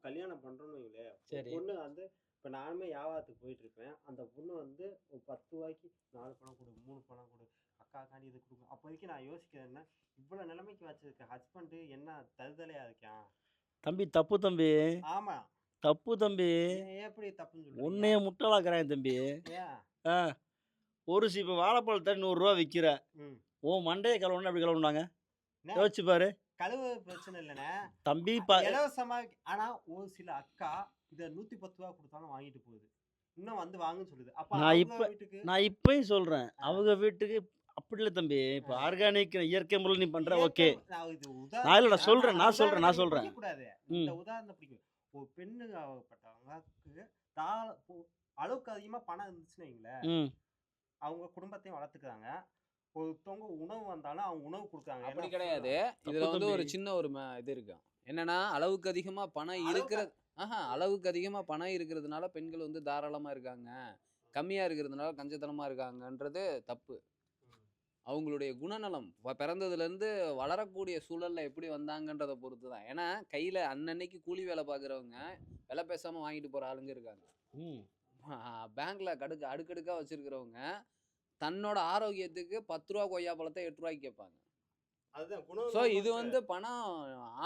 கல்யாணம் பண்றோம்னு வைங்களேன். பொண்ணு வந்து இப்ப நானுமே வியாபாரத்துக்கு போயிட்டு இருப்பேன் அந்த பொண்ணு வந்து ஒரு பத்து ரூபாய்க்கு நாலு பணம் கொடு மூணு பணம் கொடு அக்கா காண்டி இது கொடுக்கும் அப்போதைக்கு நான் யோசிக்கிறேன் என்ன இவ்வளவு நிலைமைக்கு வச்சிருக்க ஹஸ்பண்ட் என்ன தருதலையா இருக்கான் தம்பி தப்பு தம்பி. ஆமா. தப்பு தம்பி. ஏன் எப்படி தப்புன்னு உன்னைய முட்டாளாக்குறேன் தம்பி. ஆ ஒரு சீப்பு வாழைப்பழத்தை நூறுரூவா விற்கிற. ஓ மண்டையை கலவணும் எப்படி கலவுனாங்க என்ன? யோசிச்சு பாரு. கழுவு பிரச்சனை இல்லைண்ணே. தம்பி இலவசமா ஆனா ஒரு சில அக்கா இத நூத்தி பத்து ரூபா கொடுத்தாலும் வாங்கிட்டு போகுது. இன்னும் வந்து வாங்குன்னு சொல்லுது. அப்ப நான் இப்ப- நான் இப்பயும் சொல்றேன். அவங்க வீட்டுக்கு அப்படி இல்லை தம்பி. இப்போ ஆர்கானிக் இயற்கை முறையில் நீ பண்ற ஓகே. நான் இல்ல, நான் சொல்றேன், நான் சொல்றேன், நான் சொல்றேன். ம். இந்த உதாரணம் பிடிக்கும் ஒரு பெண்ணு ஆகப்பட்டவங்களுக்கு அளவுக்கு அதிகமா பணம் இருந்துச்சுன்னு வைங்களேன், அவங்க குடும்பத்தையும் வளர்த்துக்கிறாங்க. ஒருத்தவங்க உணவு வந்தாலும் அவங்க உணவு கொடுக்குறாங்க. அப்படி கிடையாது. இதுல வந்து ஒரு. சின்ன ஒரு ம- இது இருக்கு. என்னன்னா அளவுக்கு அதிகமா பணம் அளவுக்கு- இருக்கிறது ஆஹா அளவுக்கு அதிகமா பணம் இருக்கிறதுனால பெண்கள் வந்து தாராளமா இருக்காங்க. கம்மியா இருக்கிறதுனால கஞ்சத்தனமா இருக்காங்கன்றது தப்பு. அவங்களுடைய குணநலம் ப- பிறந்ததுல இருந்து வளரக்கூடிய சூழல்ல எப்படி வந்தாங்கன்றத பொறுத்து தான் ஏன்னா கையில அன்னன்னைக்கு கூலி வேலை பார்க்குறவங்க விலை பேசாம வாங்கிட்டு போற ஆளுங்க இருக்காங்க. ம். பேங்க்ல கடுக்கு அடுக்கடுக்கா வச்சிருக்கிறவங்க தன்னோட ஆரோக்கியத்துக்கு பத்து ரூபா கொய்யா பழத்தை எட்டு ரூபாய்க்கு கேட்பாங்க. ஸோ இது வந்து பணம்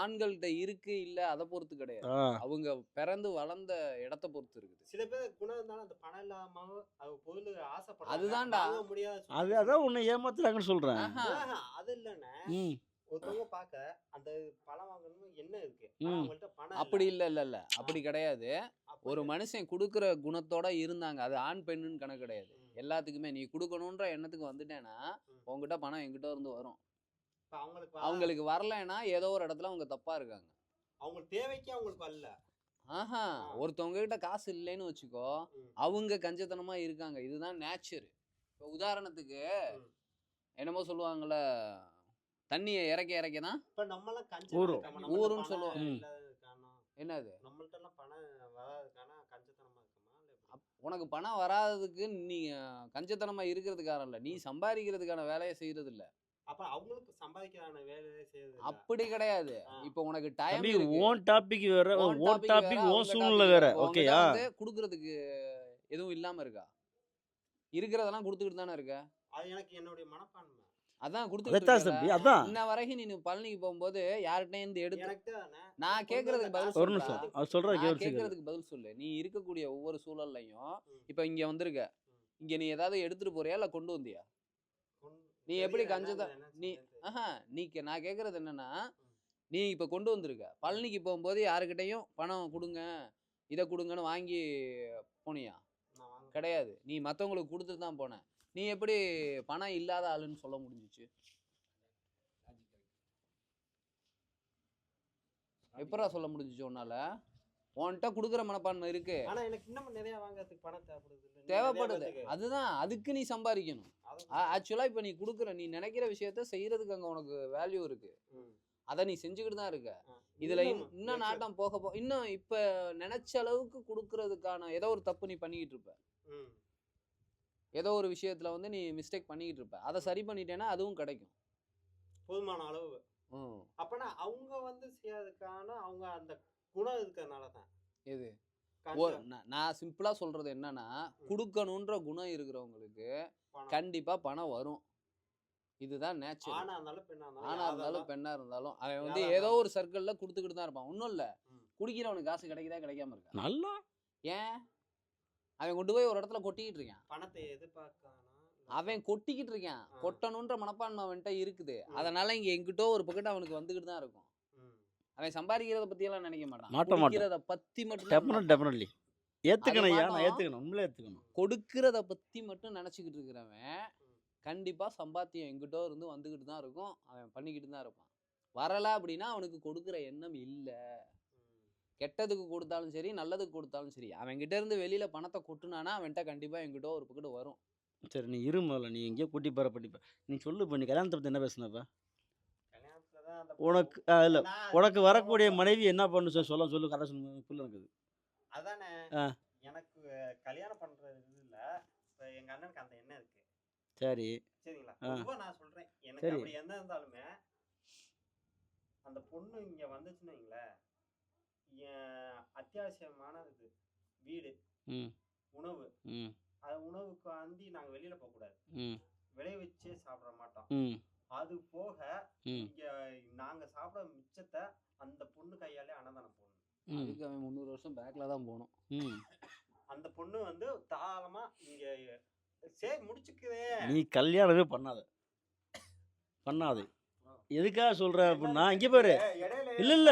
ஆண்கள்கிட்ட இருக்கு இல்ல அதை பொறுத்து கிடையாது. அவங்க பிறந்து வளர்ந்த இடத்த பொறுத்து இருக்குது. சில பேர் குணம் இருந்தாலும் அந்த பணம் இல்லாம அது பொருள் ஆசைப்படுறாங்க. அதுதான்டா. முடியாத அது. அதான் உன்னை ஏமாத்துறாங்கன்னு சொல்றேன். அது இல்லைண்ணே. ஒருத்தவங்க பார்க்க அந்த பழம் வாங்கணும்னு என்ன இருக்கு. அவங்கள்ட்ட பணம் அப்படி இல்ல இல்ல இல்ல. அப்படி கிடையாது. ஒரு. மனுஷன் கொடுக்குற குணத்தோட இருந்தாங்க. அது ஆண் பெண்ணுன்னு கணக்கு கிடையாது. எல்லாத்துக்குமே நீ கொடுக்கணுன்ற எண்ணத்துக்கு வந்துட்டேன்னா. உங்ககிட்ட பணம் எங்கிட்ட இருந்து வரும் அவங்களுக்கு வர- அவங்களுக்கு வரலைன்னா ஏதோ ஒரு இடத்துல அவங்க தப்பா இருக்காங்க அவங்க தேவைக்கு அவங்களுக்கு வரல ஆஹா. ஒருத்தவங்க கிட்ட காசு இல்லைன்னு வச்சுக்கோ. அவங்க கஞ்சத்தனமா இருக்காங்க இதுதான் நேச்சர் இப்போ உதாரணத்துக்கு. என்னமோ சொல்லுவாங்கல்ல தண்ணியை இறக்க இறக்க தான் இப்ப நம்மலாம் கஞ்ச ஊரும். ஊருன்னு சொல்லுவோம். ம். என்னது நம்மள்ட்ட எல்லாம் பணம் வராதுக்கான கஞ்சத்தனமா இருக்குமா இல்ல எப்படி? அப்- உனக்கு பணம் வராததுக்கு நீ கஞ்சத்தனமா இருக்கிறதுக்காரன் இல்ல. நீ சம்பாதிக்கிறதுக்கான வேலையை செய்யறது இல்ல. அப்ப அவங்களுக்கு சம்பாதிக்கிறான வேலையே செய்யறது. அப்படி கிடையாது. இப்போ உனக்கு டைம் ஓன் டாபிக் வேற ஓன் டாபிக் ஓன் சூழ்நிலை வேற. ஓகேயா? குடுக்கறதுக்கு எதுவும் இல்லாம இருக்கா? இருக்கிறதெல்லாம் கொடுத்துக்கிட்டு தானே இருக்க? அது எனக்கு என்னுடைய மனப்பான்மை. அதான் தம்பி அதான். இன்ன வரைக்கும் நீ பழனிக்கு போகும்போது யார்கிட்டயும் இருந்து எடுத்து நான் கேக்குறதுக்கு பதில் ஒரு. நிமிஷம் கேக்குறதுக்கு பதில் சொல்லு. நீ இருக்கக்கூடிய ஒவ்வொரு சூழல்லையும். இப்ப இங்க வந்திருக்க. இங்க நீ ஏதாவது எடுத்துட்டு போறியா இல்ல கொண்டு வந்தியா? நீ எப்படி என்ன நீ? ஆஹா நீ கே- நான் கேக்குறது என்னன்னா நீ இப்ப கொண்டு வந்திருக்க. பழனிக்கு போகும்போது யாருக்கிட்டையும் பணம் கொடுங்க இதை கொடுங்கன்னு வாங்கி போனியா? கிடையாது. நீ மத்தவங்களுக்கு கொடுத்துட்டு தான் போன. நீ எப்படி பணம் இல்லாத ஆளுன்னு சொல்ல முடிஞ்சுச்சு எப்படா சொல்ல முடிஞ்சுச்சு உன்னால உன்கிட்ட கொடுக்குற மனப்பான்மை இருக்கு ஆனா எனக்கு இன்னும் நிறைய வாங்குறதுக்கு பணம் தேவைப்படுது தேவைப்படுது. அதுதான் அதுக்கு நீ சம்பாதிக்கணும் ஆக்சுவலா இப்ப நீ கொடுக்குற நீ நினைக்கிற விஷயத்த செய்யறதுக்கு அங்க உனக்கு வேல்யூ இருக்கு. அதை நீ செஞ்சுக்கிட்டு தான் இருக்க. இதுல இன்- இன்னும் நாட்டம் போக போ இன்னும் இப்ப நினைச்ச அளவுக்கு கொடுக்கறதுக்கான ஏதோ ஒரு தப்பு நீ பண்ணிக்கிட்டு இருப்ப. ஏதோ ஒரு விஷயத்துல வந்து நீ மிஸ்டேக் பண்ணிக்கிட்டு இருப்ப அதை சரி பண்ணிட்டேன்னா அதுவும் கிடைக்கும். போதுமான அளவு. அப்பனா அவங்க வந்து செய்யறதுக்கான அவங்க அந்த குணம் இருக்கிறதுனால தான். கஞ்சம், நான் நான் சிம்பிளா சொல்றது என்னன்னா கொடுக்கணுன்ற குணம் இருக்கிறவங்களுக்கு பணம். கண்டிப்பா பணம் வரும். இதுதான் நேச்சர் ஆணா இருந்தாலும் பெண்ணா இருந்தாலும் ஆணா யாரா இருந்தாலும் பெண்ணா இருந்தாலும் அவன் வந்து ஏதோ ஒரு சர்க்கிள்ல கொடுத்துக்கிட்டு தான் இருப்பான். ஒன்றும் இல்ல. குடிக்கிறவனுக்கு காசு கிடைக்குதா கிடைக்காம இருக்கா? நல்லா. ஏன்? அவன் கொண்டு போய் ஒரு இடத்துல கொட்டிக்கிட்டு இருக்கான். பணத்தை எதிர்பார்க்கானா? அவன் கொட்டிக்கிட்டு இருக்கான். கொட்டணுன்ற மனப்பான்மை அவன்கிட்ட இருக்குது. அதனால இங்க எங்கிட்டோ ஒரு பக்கத்து அவனுக்கு வந்துகிட்டு தான் இருக்கும். அவன் சம்பாதிக்கிறத பத்தி எல்லாம் நினைக்க மாட்டான். மாட்ட மாட்டான். பத்தி மட்டும் டெஃபினெட்லி ஏத்துக்கணும் ஐயா நான். ஏத்துக்கணும் உண்மையிலே ஏத்துக்கணும். கொடுக்கறத பத்தி மட்டும் நினைச்சுக்கிட்டு இருக்கிறவன் கண்டிப்பா சம்பாத்தியம் எங்கிட்டோ இருந்து வந்துகிட்டு தான் இருக்கும். அவன் பண்ணிக்கிட்டு தான் இருப்பான். வரல அப்படின்னா அவனுக்கு கொடுக்குற எண்ணம் இல்ல. கெட்டதுக்கு கொடுத்தாலும் சரி நல்லதுக்கு கொடுத்தாலும் சரி அவன் கிட்ட இருந்து வெளியில பணத்தை கொட்டுனானா அவன்கிட்ட கண்டிப்பா எங்கிட்டோ ஒரு பக்கத்து வரும். சரி நீ இரு முதல்ல. நீ எங்கேயோ கூட்டி போற படிப்ப நீ சொல்லு பண்ணி கல்யாணத்தை பத்தி என்ன பேசுனப்ப? உனக்கு இல்ல. உனக்கு வரக்கூடிய மனைவி என்ன பண்ணு சொல்லு, சொல்ல. சொல்லு கதை சொல்லு. புள்ள இருக்குது. அதானே. ஆ. எனக்கு கல்யாணம் பண்றது இது இல்ல. இப்ப எங்க அண்ணனுக்கு அந்த எண்ணம் இருக்கு. சரி. சரிங்களா? நான் சொல்றேன். எனக்கு சரி. அப்படி என்ன இருந்தாலுமே அந்த பொண்ணு இங்க வந்துச்சுன்னு வைங்களேன், என் அத்தியாவசியமான இது வீடு ம். உணவு. ம். அது உணவுக்கு அந்தி நாங்க வெளியில போக கூடாது. ம். விளைவிச்சே சாப்பிட மாட்டோம். ம். அது போக இங்க நாங்க சாப்பிட மிச்சத்தை அந்த பொண்ணு கையாலே அன்னதானம் போடணும். ம். அதுக்கு அவன் முந்நூறு வருஷம் பேக்ல தான் போகணும். ம். அந்த பொண்ணு வந்து தாராளமா இங்க சரி முடிச்சுக்குதே நீ கல்யாணமே பண்ணாத. பண்ணாது. எதுக்காக சொல்ற அப்படின்னா இங்க பாரு. இல்ல, இல்ல. இல்ல.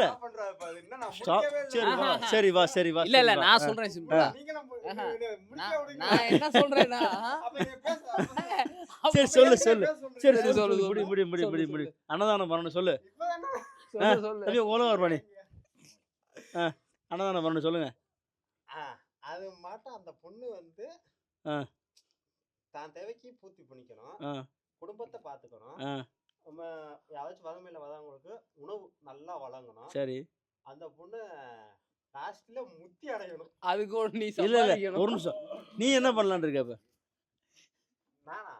சரி வா. சரி வா சரி வா இல்ல இல்ல சரி. நான் சொல்றேன் சிம்பிளா. நான் என்ன அப்ப சரி சொல்லு சொல்லு. சொல்றீங்க. சரி சொல்லு, முடி முடி முடி சொல்லு, முடி முடி அன்னதானம் பண்ணணும் சொல்லு. தம்பி ஓலம் வருவானே அன்னதானம் பண்ணணும் சொல்லுங்க. ஆ, அது மாட்டம் அந்த பொண்ணு வந்து ஆ. தான் தேவைக்கு பூர்த்தி பண்ணிக்கணும். ஆ. குடும்பத்தை பாத்துக்கணும். ஆ. நம்ம யாராச்சும் வறுமையில வரவங்களுக்கு உணவு நல்லா வழங்கணும். சரி. அந்த பொண்ணு லாஸ்ட்ல முத்தி அடையணும். அதுக்கு ஒரு நீ இல்ல இல்ல. ஒரு நிமிஷம். நீ என்ன பண்ணலான்னு இருக்க இப்ப? நானா?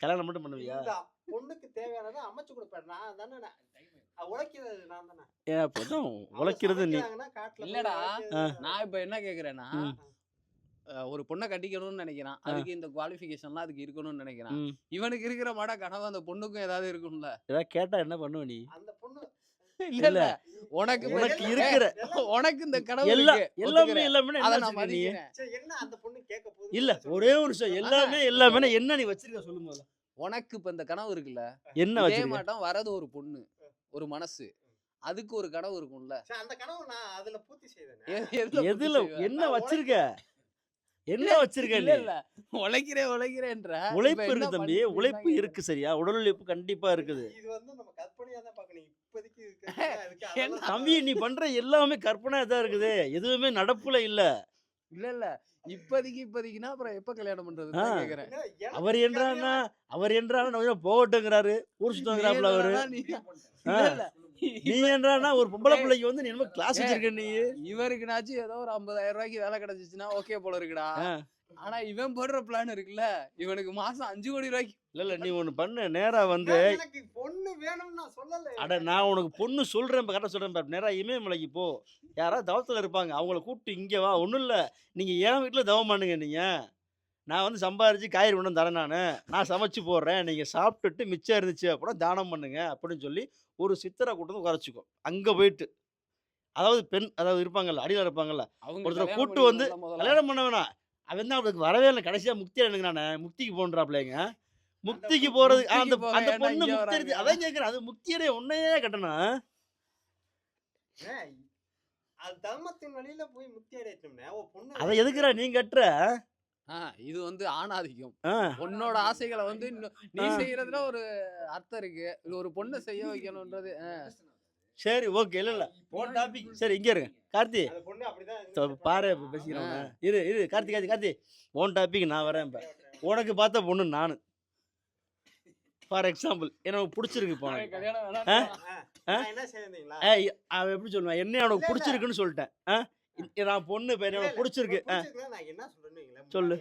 கல்யாணம் மட்டும் பண்ணுவியா? பொண்ணுக்கு தேவையானதை அமைச்சு கொடுப்பேன். நான் தானே உழைக்கிறது நான் தானே. ஏன் உழைக்கிறது நீ. இல்லடா. நான் இப்ப என்ன கேக்குறேன்னா ஒரு பொண்ணை கட்டிக்கணும்னு நினைக்கிறான். அதுக்கு இந்த குவாலிஃபிகேஷன்லாம் அதுக்கு இருக்கணும்னு நினைக்கிறான். இவனுக்கு இருக்கிற மாட கனவு அந்த பொண்ணுக்கும் ஏதாவது இருக்கும்ல. ஏதாவது கேட்டா என்ன பண்ணுவ நீ? அந்த பொண்ணு இல்ல இல்ல. உனக்கு உனக்கு இருக்கிற உனக்கு இந்த கனவு எல்லாம் இருக்கு, எல்லாமே அதை என்ன நான் அந்த பொண்ணு கேட்க போகுது? இல்ல. ஒரே ஒரு நிமிஷம். எல்லாமே எல்லாமே என்ன நீ வச்சிருக்க சொல்லு முதல்ல உனக்கு இப்ப இந்த கனவு இருக்குல்ல. என்ன வச்சிருக்க? மாட்டம் வரது ஒரு பொண்ணு ஒரு மனசு. அதுக்கு ஒரு கனவு இருக்கும்ல. அந்த கனவு நான் அதுல பூர்த்தி செய்தேனே. எதுல? என்ன வச்சிருக்க? என்ன வச்சிருக்க இல்ல உழைக்கிறேன் உழைக்கிறேன்ற. உழைப்பு இருக்கு தம்பி. உழைப்பு? இருக்கு சரியா? உடல் உழைப்பு கண்டிப்பா இருக்குது. இது வந்து நம்ம கற்பனையா தான் பார்க்கணும். இப்போதைக்கு இருக்கிறது அதுக்கு என்ன? அதெல்லாம் தம்பி நீ பண்ற எல்லாமே கற்பனை தான் இருக்குது. எதுவுமே நடப்புல இல்ல. இல்ல இல்ல. இப்போதைக்கு இப்போதைக்குன்னா அப்புறம் எப்ப கல்யாணம் பண்றது. கேக்குறேன். அவர் என்றான்னா அவர் என்றானா கொஞ்சம் போகட்டுங்கிறாரு. ஊர் சுத்தங்கிறாப்புல அவரு. நீ என்றானா ஒரு பொம்பளை பிள்ளைக்கு வந்து நீ என்ன கிளாஸ் வச்சிருக்க நீ. இவருக்குனாச்சும் ஏதோ ஒரு ஐம்பதாயிரம் ரூபாய்க்கு வேலை கிடைச்சிச்சுன்னா ஓகே போல இருக்குடா. ஆனா இவன் போடுற பிளான் இருக்குல்ல இவனுக்கு மாசம் அஞ்சு கோடி ரூபாய்க்கு. இல்ல இல்ல நீ ஒண்ணு பண்ணு நேரா வந்து பொண்ணு வேணும்னு நான் சொல்லல அட நான் உனக்கு பொண்ணு சொல்றேன் கரெக்டாக சொல்றேன் நேரா இமயமலைக்கு போ. யாராவது தவத்துல இருப்பாங்க அவங்கள கூப்பிட்டு இங்க வா ஒன்றும் இல்லை. நீங்க என் வீட்டில் தவம் பண்ணுங்க நீங்க. நான் வந்து சம்பாரிச்சு காய்கறி கொண்டு தரேன் நான். நான் சமைச்சு போடுறேன். நீங்க சாப்பிட்டுட்டு மிச்சம் இருந்துச்சு அப்படின்னா தானம் பண்ணுங்க அப்படின்னு சொல்லி ஒரு சித்தரை கூட்டு வந்து உரைச்சிக்கோ அங்க போயிட்டு. அதாவது பெண் அதாவது இருப்பாங்கல்ல அடியில் இருப்பாங்கல்ல. அவங்க ஒருத்தரை கூட்டு வந்து. கல்யாணம் பண்ண வேணாம். அவன் தான் அவளுக்கு வரவே இல்லை. கடைசியா முக்தி எனக்கு நான் முக்திக்கு போன்றாப்லைங்க. முக்திக்கு போறது அந்த அந்த பொண்ணு முக்தி அதான் கேட்குறேன். அது முக்தியடைய உன்னையே கட்டணும் ஏன், அது தர்மத்தின் வழியில போய் அதை எதுக்குறா நீ கட்டுற? இது வந்து ஆணாதிக்கம். ஆ, பொண்ணோட ஆசைகளை வந்து இன்னும் நீ. செய்யறதுல ஒரு அர்த்தம் இருக்கு. இது ஒரு பொண்ணை செய்ய வைக்கணும்ன்றது. ஆ. சரி ஓகே. இல்ல இல்ல. ஓன் டாபிக் சரி இங்க இருங்க. கார்த்தி. பாரு இப்ப பேசிக்கிறவங்க. இரு இரு. கார்த்தி கார்த்தி கார்த்தி. ஓன் டாபிக் நான் வரேன் இப்ப. உனக்கு பார்த்த பொண்ணு நானு. ஃபார் எக்ஸாம்பிள் எனக்கு பிடிச்சிருக்கு இப்போ அவன் எப்படி சொல்லுவான்? என்ன இல்ல. பிடிச்சிருக்குன்னு சொல்லிட்டேன். நான் பொண்ணு பேர் எனக்கு பிடிச்சிருக்கு. ஆ, நான் என்ன சொல்றேன்னு சொல்லு.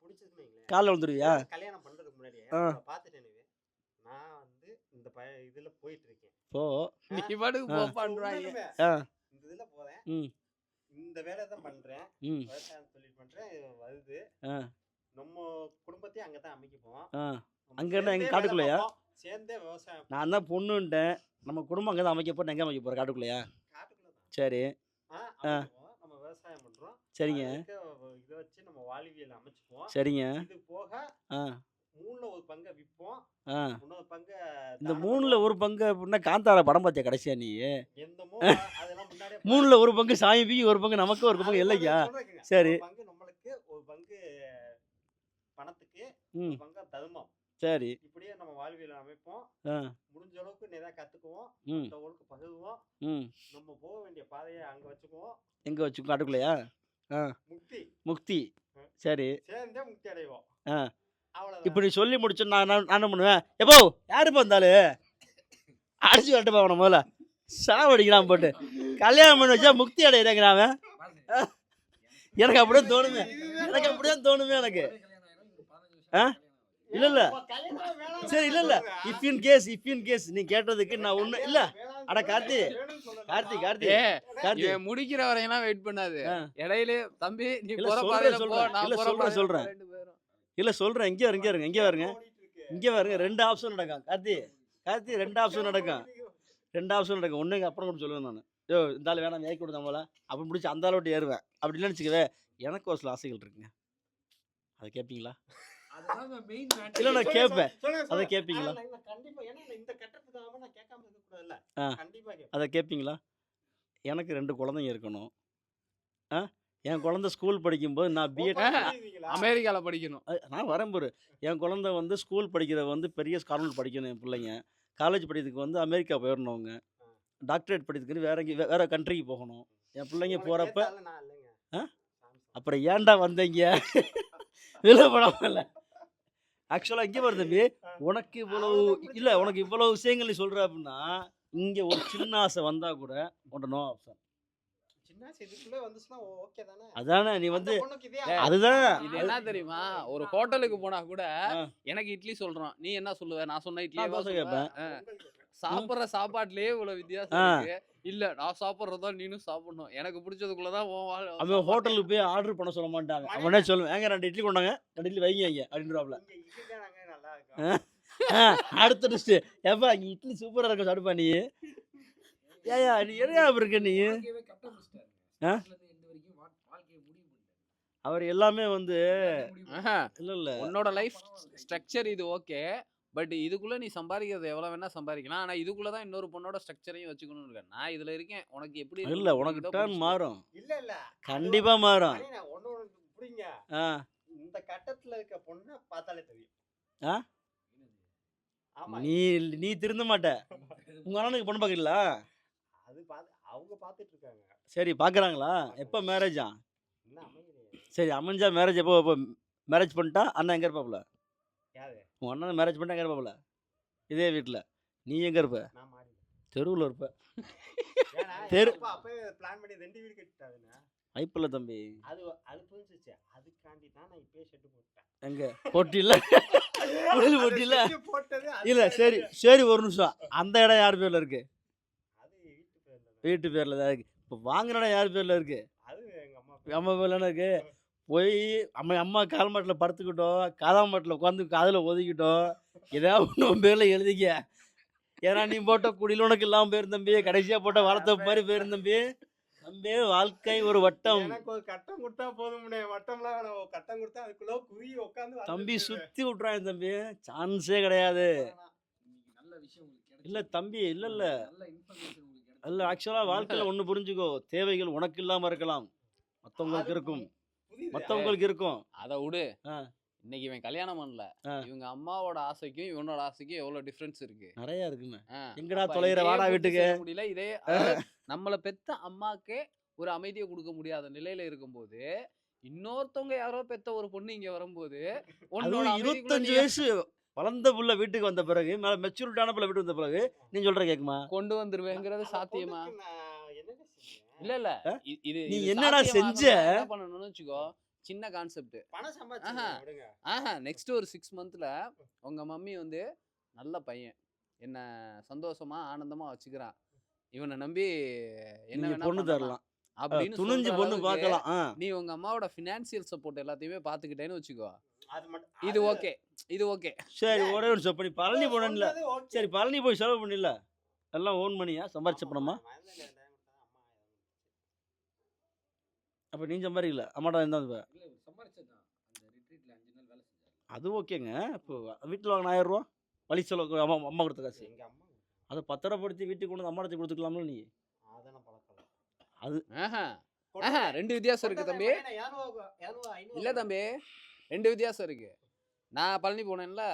பிடிச்சிருக்குன்னு காலைல வந்துருவியா? கல்யாணம் பண்றதுக்கு முன்னாடியே ஆ. அவளை பார்த்துட்டு எனக்கு நான் வந்து இந்த பய இதுல போயிட்டு இருக்கேன். போ. நீ பாட்டுக்கு உண்மையாலுமே, ஆ. இந்த இதுல போறேன். ம். இந்த வேலையை தான் பண்றேன். ம். விவசாயம் தொழில் பண்றேன் இது வருது. ஆ. நம்ம குடும்பத்தையும் அங்கதான் அமைக்கப்போம். ஆ. நம்ம அங்க என்ன, எங்க காட்டுக்குள்ளயா? வேலை சேர்ந்தே விவசாயம் நான் தான் பொண்ணுன்ட்டேன். நம்ம குடும்பம் அங்கே தான் அமைக்க போறேன் எங்கே அமைக்க போகிறேன் காட்டுக்குள்ளையா? காட்டுக்குள்ள தான். சரி. ஆ, விவசாயம் பண்றோம். சரிங்க. இதை வச்சு நம்ம வாழ்வியல் அமைச்சுப்போம் சரிங்க. இது போக மூணுல ஒரு பங்கை விற்போம். இன்னொரு பங்கை இந்த மூணுல. ஒரு பங்கு அப்படின்னா காந்தார படம் பார்த்தியா கடைசியா நீ? மூணுல? ஒரு பங்கு சாமிக்கு ஒரு பங்கு நமக்கு ஒரு பங்கு இல்லையா. சரி. பங்கு நம்மளுக்கு ஒரு பங்கு பணத்துக்கு பங்கு தர்மம். சரி. இப்படியே நம்ம வாழ்வியல் அமைப்போம். ஆ. முடிஞ்ச அளவுக்கு நிறைய கத்துக்குவோம். ம். மற்றவங்களுக்கு பகிர்வோம் ம். நம்ம போக வேண்டிய பாதையை அங்க வச்சுக்குவோம். எங்கே வச்சு காட்டுக்குள்ளையா ஆ. முக்தி. முக்தி. சரி. சேர்ந்தே முக்தி அடைவோம். இப்போ நீ சொல்லி முடிச்சு நான் என்ன பண்ணுவேன்? எப்போ? யாருப்பா இருந்தாலும் அடிச்சு வரட்டுப்பா அவனை முதல்ல. சாவடிக்கிறான் போட்டு. கல்யாணம் பண்ணி வச்சா முக்தி அடையிறேங்கிறான் அவன். ஆ? எனக்கு அப்படியே தோணுமே. எனக்கு அப்படியே தோணுமே எனக்கு. ஆ? இல்ல இல்ல. சரி இல்ல இல்ல. If in case if in case நீ கேட்டதுக்கு நான் ஒண்ணு இல்ல. அட கார்த்தி. கார்த்தி கார்த்தி. கார்த்தி. முடிக்கிற வரையெல்லாம் வெயிட் பண்ணாது. இடையில தம்பி நீ இல்ல, போற சொல்றேன், பாதையில போ. நான் இல்ல, போற பாதையில சொல்றேன். இல்ல சொல்றேன். இங்க வருங்க இங்க வருங்க. இங்க வருங்க. இங்க வருங்க. ரெண்டு ஆப்ஷன் நடக்கும். கார்த்தி கார்த்தி ரெண்டு ஆப்ஷன் நடக்கும். ரெண்டு ஆப்ஷன் நடக்கும். ஒண்ணுங்க அப்புறம் கூட சொல்லுவேன் நான். யோ இந்த ஆள் வேணாம் ஏக்கி கொடுத்தா போல. அப்படி முடிச்சு அந்த ஆளோட்டு ஏறுவேன். அப்படி இல்லைன்னு வச்சுக்கவே எனக்கு ஒரு சில ஆசைகள் இருக்குங்க. அதை கேட்பீங்களா இல்ல நான் கேட்பேன் அதை. கேட்பீங்களா ஆ, நான் கண்டிப்பா. ஏன்னா நான் இந்த கட்டத்துக்கு ஆகாம நான் கேட்காம இருக்க கூடாதுல்ல. ஆ. கண்டிப்பா கேட்பேன் அதை கேட்பீங்களா எனக்கு ரெண்டு குழந்தைங்க இருக்கணும். ஆ? என் குழந்தை ஸ்கூல் படிக்கும்போது நான் பிஎட்? அமெரிக்கால படிக்கணும். நான் வரேன் பாரு. என் குழந்தை வந்து ஸ்கூல் படிக்கிற வந்து பெரிய காலேஜ் படிக்கணும் என் பிள்ளைங்க. காலேஜ் படிக்கிறதுக்கு வந்து அமெரிக்கா போயிடணும் அவங்க டாக்டரேட் படிக்கிறதுக்கு வேற எங்கே வேற கண்ட்ரிக்கு போகணும். என் பிள்ளைங்க போகிறப்ப. அப்புறம் ஏன்டா வந்தீங்க? விலப்படாமல ஆக்சுவலாக இங்கே வருது தம்பி. உனக்கு இவ்வளவு இல்லை உனக்கு இவ்வளவு விஷயங்கள் நீ சொல்கிற அப்படின்னா இங்கே ஒரு சின்ன ஆசை வந்தால் கூட உன்ட நோ ஆப்ஷன் சின்ன இதுக்குள்ள வந்துச்சுன்னா ஓகே தானே? அதானே நீ வந்து அதுதான். இது என்ன தெரியுமா? ஒரு ஹோட்டலுக்கு போனா கூட. எனக்கு இட்லி சொல்றோம் நீ என்ன சொல்லுவ? நான் சொன்ன இட்லி கேட்பேன். சாப்பிடுற சாப்பாட்டுலயே இவ்வளவு வித்தியாசம் இல்ல நான் சாப்பிடுறதா நீனும் சாப்பிடணும். எனக்கு பிடிச்சதுக்குள்ளதான் அவன் ஹோட்டலுக்கு போய் ஆர்டர் பண்ண சொல்ல மாட்டாங்க. அவனே சொல்லுவேன் ஏங்க ரெண்டு இட்லி கொண்டாங்க ரெண்டு இட்லி வைங்க வைங்க அப்படின்றாப்ல. அடுத்த லிஸ்ட் ஏப்பா இங்க இட்லி சூப்பரா இருக்கும் சாப்பிடுப்பா நீ. ஏயா நீ எதையா இருக்க நீ? அவர் எல்லாமே வந்து ஆஹா. இல்ல இல்ல. உன்னோட லைஃப் ஸ்ட்ரக்சர் இது ஓகே பட் இதுக்குள்ள நீ சம்பாதிக்கிறது எவ்வளவு வேணா சம்பாதிக்கலாம். ஆனா இதுக்குள்ளதான் இன்னொரு பொண்ணோட ஸ்ட்ரக்சரையும் வச்சுக்கணும்னு இருக்கேன். நான் இதுல இருக்கேன். உனக்கு எப்படி இல்ல உனக்கு டேர்ன். மாறும். இல்ல இல்ல. கண்டிப்பா மாறும். ஒண்ணு புரியுங்க ஆ. இந்த கட்டத்துல இருக்க பொண்ணை பார்த்தாலே தெரியும். ஆ? நீ நீ திருந்த மாட்ட. உங்க அண்ணனுக்கு பொண்ணு பார்க்கல அது பாத்து அவங்க பாத்துட்டு இருக்காங்க. சரி பாக்குறாங்களா எப்ப மேரேஜா சரி அமைஞ்சா மேரேஜ் எப்போ எப்போ மேரேஜ் பண்ணிட்டா? அண்ணன் எங்க இருப்பாப்ல யாரு உங்க அண்ணன் மேரேஜ் பண்ணிட்டா எங்க இருப்பாப்ல இதே வீட்டுல நீ எங்க இருப்ப? தெருவுல இருப்ப. தெரு- பிளான் பண்ணி ரெண்டு வீடு வாய்ப்பில்ல தம்பி. அது அது புரிஞ்சிச்சு. அதுக்காண்டி தான் நான் இப்பயே ஷெட் போட்டேன். எங்க? போட்டியில? புரியல போட்டியில? போட்டது இல்ல சரி. சரி ஒரு நிமிஷம். அந்த இடம் யார் பேர்ல இருக்கு? அது வீட்டு பேர்ல தான். இருக்கு. இப்போ வாங்குற இடம் யார் பேர்ல இருக்கு? அது அம்மா. அம்மா இருக்கு? போய் அம்மா அம்மா கால் மாட்டில் படுத்துக்கிட்டோம். காதாம் மாட்டில் உட்காந்து காதில் ஒதுக்கிட்டோம். ஏதாவது ஒன்று பேரில் எழுதிக்க. ஏன்னா நீ போட்ட குடியில் உனக்கு இல்லாமல் போயிரு தம்பி. கடைசியாக போட்ட வார்த்தை மாதிரி போயிரு தம்பி. தம்பி வாழ்க்கை ஒரு வட்டம். கட்டம் கொடுத்தா போதும் வட்டம்லாம் கட்டம் கொடுத்தா அதுக்குள்ள குருவி உட்காந்து தம்பி சுற்றி விட்றான் தம்பி. சான்ஸே கிடையாது. இல்லை தம்பி இல்லை இல்லை. இல்லை ஆக்சுவலாக வாழ்க்கையில் ஒன்று புரிஞ்சுக்கோ. தேவைகள் உனக்கு இல்லாமல் இருக்கலாம். மற்றவங்களுக்கு இருக்கும். மற்றவங்களுக்கு இருக்கும். அதை விடு. இன்னைக்கு இவன் கல்யாணம் பண்ணல. இவங்க அம்மாவோட ஆசைக்கும் இவனோட ஆசைக்கும் எவ்வளவு டிஃபரன்ஸ் இருக்கு? நிறையா இருக்குமே ஆ. எங்கடா தொலைகிற வாடா வீட்டுக்கு? முடியல. இதே நம்மள பெத்த அம்மாக்கே ஒரு அமைதியை கொடுக்க முடியாத நிலையில இருக்கும்போது இன்னொருத்தவங்க யாரோ பெத்த ஒரு பொண்ணு இங்க வரும்போது இருபத்தஞ்சு வயசு வளர்ந்த புள்ள வீட்டுக்கு வந்த பிறகு மேல மெச்சூரிட்டான புள்ள வீட்டுக்கு வந்த பிறகு நீ சொல்ற கேக்குமா? கொண்டு வந்துருவேங்கிறது சாத்தியமா? இல்ல இல்ல. இது நீ என்னடா செஞ்ச? என்ன பண்ணணும்னு வச்சுக்கோ சின்ன கான்செப்ட் பணம் ஆஹா. சம்பாதிச்சு ஆஹா நெக்ஸ்ட் ஒரு சிக்ஸ் மந்த்ல உங்க மம்மி வந்து நல்ல பையன். என்ன சந்தோஷமா ஆனந்தமா வச்சுக்கிறான். இவனை நம்பி என்ன பொண்ணு தரலாம். அப்படின்னு துணிஞ்சு பொண்ணு பார்க்கலாம். நீ உங்க அம்மாவோட ஃபினான்சியல் சப்போர்ட் எல்லாத்தையுமே பாத்துக்கிட்டேன்னு வச்சுக்கோ. இது ஓகே இது ஓகே சரி ஒரே ஒரு பண்ணி பழனி போனல. சரி பழனி போய் செலவு பண்ணில எல்லாம் ஓன் பண்ணியா சம்பாரிச்ச பணமா ஆமா, வயல்ல ரெண்டாயிரம் கொடுத்தா அம்மா அப்ப நீ சம்பாதிக்கல அம்மாடா இருந்தா அது ஓகேங்க இப்போ வீட்டில் வாங்கின ஆயிரம் ரூபா வழி செலவு அம்மா அம்மா கொடுத்த காசு. எங்க அம்மா அதை பத்திரப்படுத்தி வீட்டுக்கு கொண்டு வந்து அம்மாடத்தை கொடுத்துக்கலாம்ல நீ? அதெல்லாம் பழக்கம் ஆஹா. ஆஹா ரெண்டு வித்தியாசம் இருக்கு தம்பி. இல்ல தம்பி ரெண்டு வித்தியாசம் இருக்கு. நான் பழனி போனேன்ல.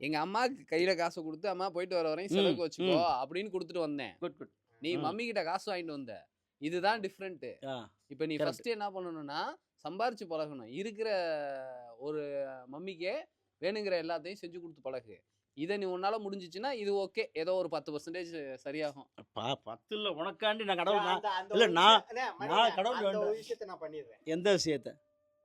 எங்க அம்மாக்கு கையில காசு கொடுத்து அம்மா போயிட்டு வர வரையும் செலவுக்கு வச்சுக்கோ அப்படின்னு கொடுத்துட்டு வந்தேன். குட் குட் நீ. மம்மி கிட்ட காசு வாங்கிட்டு வந்த. இதுதான் டிஃப்ரெண்ட் ஆ இப்போ நீ. ஃபர்ஸ்ட் என்ன பண்ணணும்னா சம்பாரிச்சு பழகணும். இருக்கிற ஒரு மம்மிக்கே வேணுங்கிற எல்லாத்தையும் செஞ்சு கொடுத்து பழகு. இதை நீ உன்னால முடிஞ்சிச்சுன்னா இது ஓகே ஏதோ ஒரு பத்து பர்சன்டேஜ் சரியாகும். பா பத்து இல்ல உனக்காண்டி நான் கடவுள் இல்ல, நான்- நான் கடவுள். விஷயத்தை நான் பண்ணிடுறேன். எந்த விஷயத்த?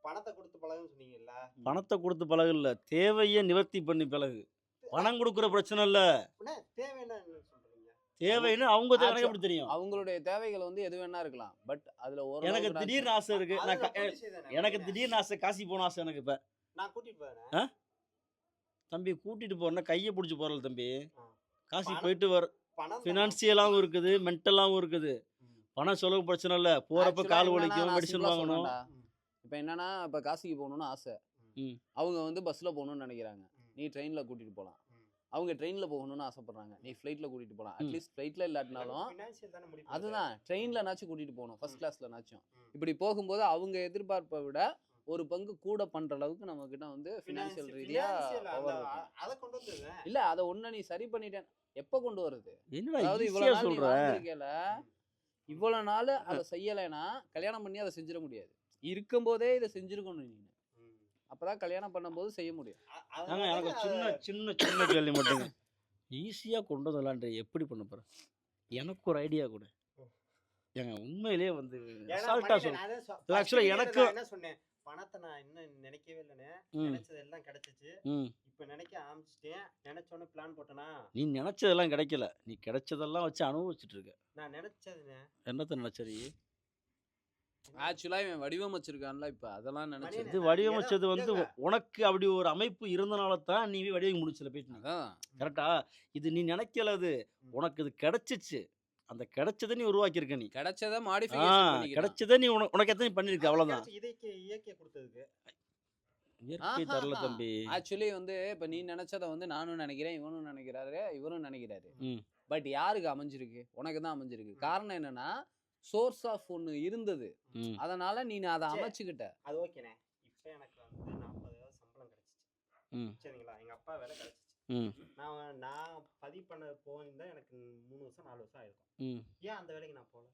பணத்தை கொடுத்து பழகுன்னு சொன்னீங்கல்ல? பணத்தை கொடுத்து பழகு இல்ல தேவையை நிவர்த்தி பண்ணி பழகு. பணம் கொடுக்குற பிரச்சனை இல்ல அண்ணே தேவைன்னா என்ன சொல்றீங்க தேவைன்னு அவங்க எனக்கு எப்படி தெரியும் அவங்களுடைய தேவைகள் வந்து எது வேணா இருக்கலாம் பட் அதுல ஒரு எனக்கு திடீர்னு ஆசை இருக்கு எனக்கு. திடீர்னு ஆசை காசி போன ஆசை எனக்கு இப்ப நான் கூட்டிட்டு போறேன் தம்பி கூட்டிட்டு போறேன்னா கையை பிடிச்சி போறல தம்பி. காசி போயிட்டு வர. ஃபினான்சியலாவும் இருக்குது மென்டலாவும் இருக்குது. பணம் செலவு பிரச்சனை இல்ல போறப்ப கால் வலிக்கும் மெடிசன் வாங்கணும். இப்ப என்னன்னா இப்ப காசிக்கு போகணும்னு ஆசை. அவங்க வந்து பஸ்ல போகணும்னு நினைக்கிறாங்க. நீ ட்ரெயின்ல கூட்டிட்டு போலாம் ம். அவங்க ட்ரெயின்ல போகணும்னு ஆசைப்படுறாங்க. நீ ஃப்ளைட்ல கூட்டிட்டு போலாம். ம். அட்லீஸ்ட் ஃப்ளைட்ல இல்லாட்டினாலும் அதுதான். ட்ரெயின்லனாச்சும் கூட்டிட்டு போகணும். ஃபர்ஸ்ட் ம். கிளாஸ்லனாச்சும். இப்படி போகும்போது அவங்க எதிர்பார்ப்பை விட ஒரு பங்கு கூட பண்ற அளவுக்கு நம்ம கிட்ட வந்து ஃபினான்சியல் Financial- ரீதியா இல்ல அத ஒண்ணு நீ சரி பண்ணிட்டேன். எப்ப கொண்டு வருது? அதாவது இவ்வளவு நாள் இவ்வளவு நாள் அதை செய்யலைன்னா கல்யாணம் பண்ணி அதை செஞ்சிட முடியாது. இருக்கும்போதே இதை செஞ்சிருக்கணும் நீ. ம். அப்பதான் கல்யாணம் பண்ணும்போது செய்ய முடியும். அதனால எனக்கு சின்ன சின்ன சின்ன கேள்வி மட்டுங்க. ஈஸியா கொண்டு வரலான்ற எப்படி பண்ண போற எனக்கு ஒரு ஐடியா கொடு. ஏங்க உண்மையிலேயே வந்து ஏன்னா அசால்ட்டா மணியண்ணே, சொல்ல. நான் அதான் சொ- இல்ல, first actually video ல எனக்கு- என்ன சொன்னேன்? பணத்தை நான் இன்னும் நினைக்கவே இல்லைண்ணே ம். நினைச்சது எல்லாம் கிடைச்சிச்சு இப்ப நினைக்க ஆரம்பிச்சிட்டேன். நினைச்சோன்னு பிளான் போட்டேனா? நீ நினைச்சதெல்லாம் கிடைக்கல. நீ கிடைச்சதெல்லாம் வச்சு அனுபவிச்சுட்டு இருக்க. நான் நினைச்சதுண்ணே என்னத்த நினைச்சரி ஆக்சுவலா இவன் வடிவமைச்சிருக்கான்ல இப்ப அதெல்லாம் நினைச்சது மணியண்ணே, இது வடிவமைச்சது வந்து உனக்கு அப்படி ஒரு அமைப்பு இருந்தனால தான் நீ வடிவம் முடிச்சல போயிட்டு கரெக்டா? இது நீ நினைக்கல அது. ம். உனக்கு இது கிடைச்சிச்சு. அந்த கிடைச்சதை நீ உருவாக்கியிருக்க நீ. கிடைச்சத மாடிஃபிகேஷன் பண்ணிக்கலாம் கிடைச்சதை நீ உன- உனக்கு எத்தனை பண்ணிருக்க அது அவ்வளவுதான். இதைக்கு இயக்கிய கொடுத்ததுக்கு. இயற்கை தரல தம்பி. ஆக்சுவலி வந்து இப்ப நீ நினைச்சத வந்து நானும் நினைக்கிறேன் இவனும் நினைக்கிறாரு இவரும் நினைக்கிறாரு. பட் யாருக்கு அமைஞ்சிருக்கு? உனக்கு தான் அமைஞ்சிருக்கு. காரணம் என்னன்னா சோர்ஸ் ஆஃப் ஒன்னு இருந்தது. ம். அதனால நீ அதை. அமைச்சுக்கிட்ட. அது ஓகேண்ணே. இப்ப எனக்கு வந்து நாற்பதாயிரம் சம்பளம் கிடைச்சிச்சு. ம். சரிங்களா? எங்க அப்பா வேலை கிடைச்சிச்சு. ம். நான் நான் பதிவு பண்ண போயிருந்தா எனக்கு மூணு வருஷம் நாலு வருஷம் ஆயிருக்கும். ம். ஏன் அந்த வேலைக்கு நான் போகல?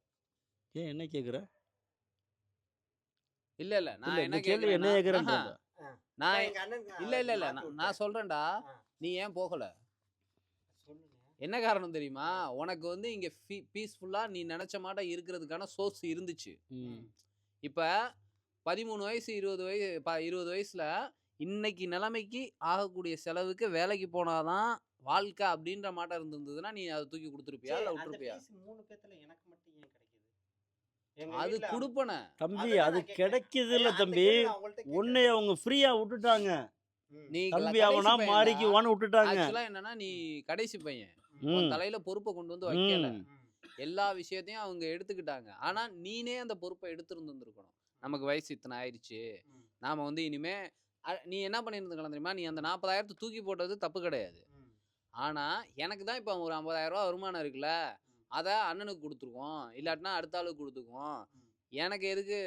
ஏன் என்ன கேக்குற? இல்ல இல்ல. நான் என்ன கேள்வி என்ன ஆஹா, நான் இல்ல இல்ல இல்ல. நான் சொல்றேன்டா. நீ ஏன் போகல? என்ன காரணம் தெரியுமா? உனக்கு வந்து இங்க பீஸ்ஃபுல்லா நீ நினைச்ச மாட்ட இருக்கிறதுக்கான சோர்ஸ் இருந்துச்சு. இப்ப பதிமூணு வயசு இருபது வயசு ப- இருபது வயசுல இன்னைக்கு நிலைமைக்கு ஆகக்கூடிய செலவுக்கு வேலைக்கு போனாதான் வாழ்க்கை அப்படின்ற மாட்டம் இருந்திருந்ததுன்னா நீ அதை தூக்கி கொடுத்துருப்பியா? இல்ல விட்டுருப்பியா? மூணு பேத்துல எனக்கு மட்டும் ஏன் கிடைக்குது? அது குடுப்பன. தம்பி அது. கிடைக்குது இல்ல தம்பி. உன்னை அவங்க ஃப்ரீயா விட்டுட்டாங்க. நீ தம்பி அவனா மாறிக்கு வான்னு விட்டுட்டாங்க. என்னன்னா நீ கடைசி பையன். உன் தலையில பொறுப்பை கொண்டு வந்து வைக்கல. எல்லா விஷயத்தையும் அவங்க எடுத்துக்கிட்டாங்க. ஆனா நீனே அந்த பொறுப்பை எடுத்திருந்துருக்கணும் நமக்கு வயசு இத்தனை ஆயிடுச்சு. நாம வந்து இனிமே நீ என்ன பண்ணியிருந்துக்கலாம் தெரியுமா? நீ அந்த நாற்பதாயிரத்தை தூக்கி போட்டது தப்பு கிடையாது. ஆனா எனக்கு தான் இப்போ ஒரு 50000 ரூபா வருமானம் இருக்குல்ல? அதை அண்ணனுக்கு கொடுத்துருக்கோம். இல்லாட்டினா அடுத்த ஆளுக்கு கொடுத்துக்குவோம். ம். எனக்கு எதுக்கு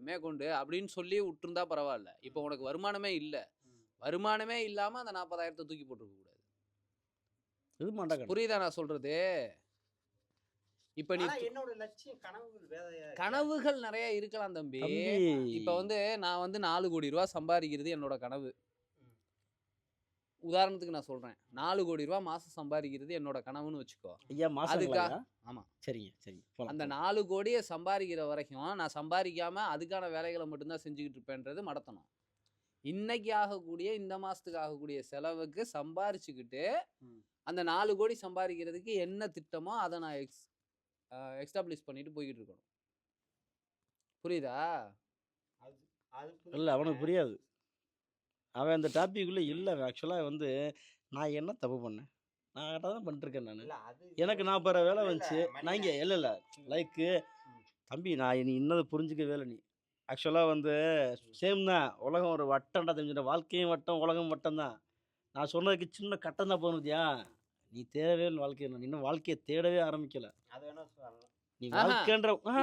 மேற்கொண்டு அப்படின்னு சொல்லி விட்டுருந்தா பரவாயில்ல. இப்போ உனக்கு வருமானமே இல்லை. வருமானமே இல்லாம அந்த நாற்பதாயிரத்தை தூக்கி போட்டுருக்க இது மாட்டாங்க புரியுதா நான் சொல்றது? இப்ப நீ என்னோட லட்சியம் கனவுகள் நிறைய இருக்கலாம் தம்பி. இப்ப வந்து நான் வந்து நாலு கோடி ரூபா சம்பாதிக்கிறது என்னோட கனவு. உதாரணத்துக்கு நான் சொல்றேன். நாலு கோடி ரூபா மாசம் சம்பாதிக்கிறது என்னோட கனவுன்னு வச்சுக்கோ. ஐயா மாசங்களா அதுக்கா- ஆமா. சரிங்க போலாம், அந்த. நாலு கோடியை சம்பாதிக்கிற வரைக்கும் நான் சம்பாதிக்காம அதுக்கான வேலைகளை மட்டும்தான் செஞ்சுக்கிட்டு இருப்பேன்றது மடத்தணும் இன்னைக்கு ஆகக்கூடிய இந்த மாசத்துக்கு ஆகக்கூடிய செலவுக்கு சம்பாரிச்சுக்கிட்டு. அந்த நாலு கோடி சம்பாதிக்கிறதுக்கு என்ன திட்டமோ அதை நான் எக்ஸ் எக்ஸ்டாப்ளிஷ் பண்ணிட்டு போய்கிட்டு இருக்கணும் புரியுதா இல்ல அவனுக்கு. புரியாது அவன் அந்த டாபிக்குள்ள இல்ல ஆக்சுவலா வந்து நான் என்ன தப்பு பண்ணேன் நான் கரெக்டாக தான் பண்ணிருக்கேன் நான் எனக்கு நான் பெற வேலை வந்துச்சு நான். இங்கே இல்லை இல்லை லைக்கு. தம்பி நான் நீ இன்னது புரிஞ்சுக்கவே இல்லை நீ ஆக்சுவலாக வந்து சேம் தான். உலகம் ஒரு வட்டம்டா தெரிஞ்சுட்ட வாழ்க்கையும் வட்டம் உலகம் வட்டம் தான் நான் சொன்னதுக்கு சின்ன கட்டம் தான் போனதியா நீ தேடவே நான். இன்னும் வாழ்க்கையை தேடவே ஆரம்பிக்கல. அது வேணா சொல்லலாம். நீ. வாழ்க்கைன்ற ஆ,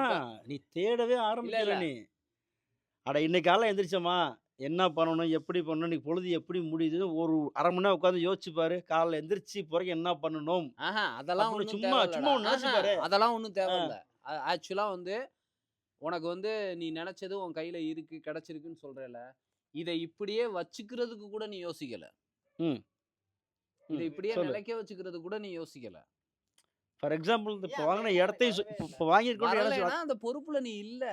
நீ தேடவே ஆரம்பிக்கல. நீ. அட இன்னைக்கு காலைல எந்திரிச்சோமா என்ன பண்ணணும் எப்படி பண்ணணும் இன்னைக்கு பொழுது எப்படி முடியுதுன்னு ஒரு அரை மணி நேரம் உட்காந்து யோசிச்சு பாரு. காலைல எந்திரிச்சு பிறகு என்ன பண்ணணும்? அதெல்லாம் சும்மா- சும்மா பாரு. அதெல்லாம் ஒன்றும் தேவையில்ல. ஆக்சுவலா வந்து உனக்கு வந்து நீ நினைச்சது உன் கையில இருக்கு கிடைச்சிருக்குன்னு சொல்றல இதை இப்படியே வச்சுக்கிறதுக்கு கூட நீ யோசிக்கல ம். இதை இப்படியே. நிலைக்க வச்சுக்கிறது கூட நீ யோசிக்கல ஃபார் எக்ஸாம்பிள் இப்போ வாங்கின அந்த இடத்தையும்? இப்போ வாங்கியிருக்கோம். அந்த பொறுப்புல நீ இல்ல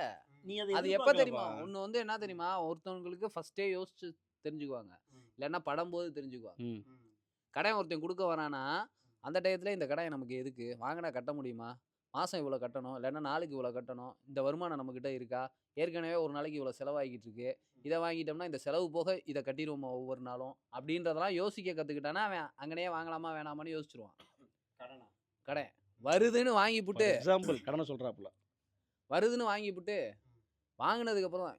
நீ அதை எப்ப. தெரியுமா ஒண்ணு வந்து என்ன தெரியுமா ஒருத்தவங்களுக்கு ஃபர்ஸ்டே யோசிச்சு தெரிஞ்சுக்குவாங்க. இல்லைன்னா படம் போது தெரிஞ்சுக்குவாங்க. கடன் ஒருத்தன் கொடுக்க வரானா அந்த டயத்துல இந்த கடன் நமக்கு எதுக்கு வாங்கினா கட்ட முடியுமா மாசம் இவ்வளோ கட்டணும் இல்லைன்னா நாளைக்கு இவ்வளோ கட்டணும் இந்த வருமானம் நம்மக்கிட்ட இருக்கா? ஏற்கனவே ஒரு நாளைக்கு இவ்வளோ செலவாகிட்டு இருக்கு இதை வாங்கிட்டோம்னா இந்த செலவு போக இதை கட்டிடுவோமா ஒவ்வொரு நாளும்? அப்படின்றதெல்லாம் யோசிக்க கற்றுக்கிட்டானா அவன் அங்கனே வாங்கலாமா வேணாமான்னு யோசிச்சிருவான். கடனா? கடன் வருதுன்னு வாங்கிப்புட்டு. எக்ஸாம்பிள் கடனை சொல்றாப்புல. வருதுன்னு வாங்கிப்புட்டு வாங்கினதுக்கப்புறம்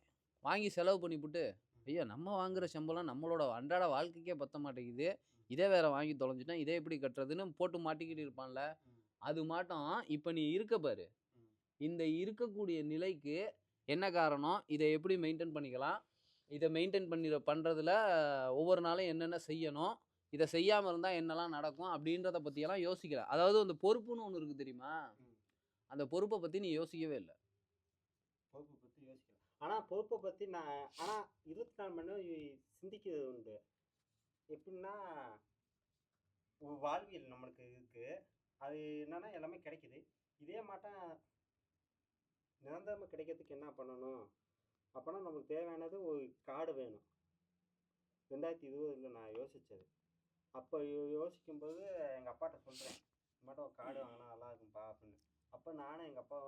வாங்கி செலவு பண்ணிப்புட்டு ஐயோ நம்ம வாங்குற சம்பளம் நம்மளோட அன்றாட வாழ்க்கைக்கே பத்த மாட்டேங்குது இதே வேற வாங்கி தொலைஞ்சிட்டா இதை எப்படி கட்டுறதுன்னு போட்டு மாட்டிக்கிட்டு இருப்பான்ல. அது மாட்டம் இப்போ நீ இருக்க பாரு. இந்த இருக்கக்கூடிய நிலைக்கு என்ன காரணம்? இதை எப்படி மெயின்டைன் பண்ணிக்கலாம்? இதை மெயின்டைன் பண்ணி பண்ணுறதுல ஒவ்வொரு நாளும் என்னென்ன செய்யணும்? இதை செய்யாமல் இருந்தால் என்னெல்லாம் நடக்கும்? அப்படின்றத பற்றியெல்லாம் யோசிக்கல. அதாவது அந்த பொறுப்புன்னு ஒன்று இருக்குது தெரியுமா. அந்த பொறுப்பை பற்றி நீ யோசிக்கவே இல்லை. பொறுப்பை பத்தி யோசிக்கலாம் ஆனா பொறுப்பை பத்தி நான் ஆனா இருபத்தி நாலு மணி நேரம் சிந்திக்கிறது உண்டு. எப்படின்னா வாழ்வியல் நம்மளுக்கு இருக்கு. அது என்னென்னா எல்லாமே கிடைக்குது. இதே மாட்டம் நிரந்தரமாக கிடைக்கிறதுக்கு என்ன பண்ணணும்? அப்போனா நமக்கு தேவையானது ஒரு காடு வேணும். ரெண்டாயிரத்தி இருபதில் நான் யோசித்தது அப்போ யோசிக்கும்போது எங்கள் அப்பாட்ட சொல்கிறேன் இந்த மாட்டம் ஒரு காடு வாங்கினா நல்லா இருக்கும்பா அப்படின்னு அப்போ நானும் எங்கள் அப்பா